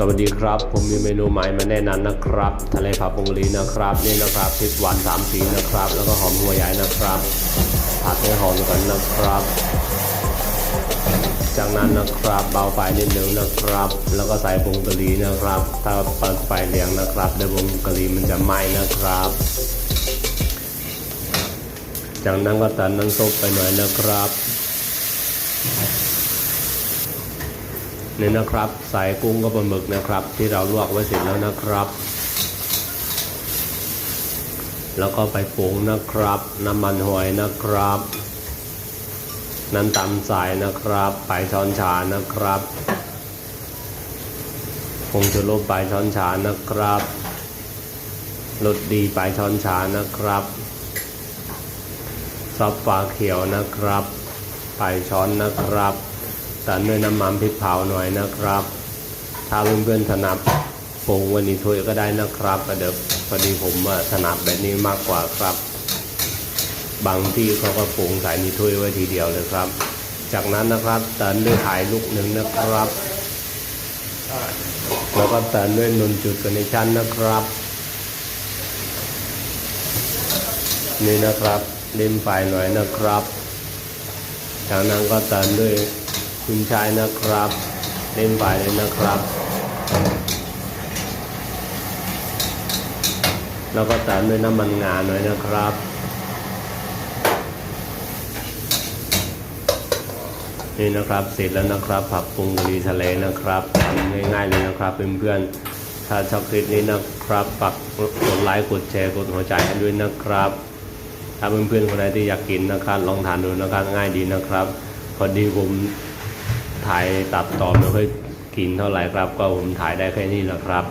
สวัสดีครับ ผมมีเมนูใหม่มาแนะนำนะครับ ทะเลผักปงลีนะครับ นี่นะครับพริกหวานสามสีนะครับ แล้วก็หอมหัวใหญ่นะครับ ผัดให้หอมกันนะครับ จากนั้นนะครับเบาไฟนิดนึงนะครับ แล้วก็ใส่ผงกะหรี่นะครับ ถ้าเปิดไฟแรงนะครับเดี๋ยวผงกะหรี่มันจะไหม้นะครับ จากนั้นก็ตัดน้ำซุปไปหน่อยนะครับ นี่นะครับใส่กุ้งกับปลาหมึกนะครับ ที่เราลวกไว้เสร็จแล้วนะครับ แล้วก็ไปปรุงนะครับ น้ำมันหอยนะครับน้ำตาลสายนะครับไปช้อนชานะครับผงชูรสไปช้อนชานะครับรสดีไปช้อนชานะครับซอสฟ้าเขียวนะครับไปช้อนนะครับ ตามด้วยน้ำมันพริกเผาหน่อยนะครับ ถ้าเพื่อนๆถนัดปรุงวันนี้ถ้วยก็ได้นะครับเดี๋ยวพอดีผมถนัดแบบนี้มากกว่าครับ บางที่เขาก็ปรุงใส่ในถ้วยไว้ทีเดียวเลยครับ จากนั้นนะครับเติมด้วยไข่ลูกหนึ่งนะครับแล้วก็เติมด้วยนมจุดกันในชั้นนะครับนี่นะครับเล่มไฟหน่อยนะครับจากนั้นก็เติมด้วย คุณชายนะครับเล่มไฟเลยนะครับ แล้วก็ตามด้วยน้ำมันงาหน่อยนะครับนี่นะครับเสร็จแล้วนะครับ ผักปรุงกะหรี่ทะเลนะครับทำง่ายๆเลยนะครับเพื่อนๆถ้าชอบคลิปนี้นะครับปักกดไลค์กดแชร์กดหัวใจให้ด้วยนะครับ ถ้าเพื่อนๆคนไหนที่อยากกินนะครับลองทานดูนะครับง่ายดีนะครับ พอดีผม ถ่ายตัดต่อไม่ค่อยกินเท่าไหร่ครับ ก็ผมถ่ายได้แค่นี้แหละครับ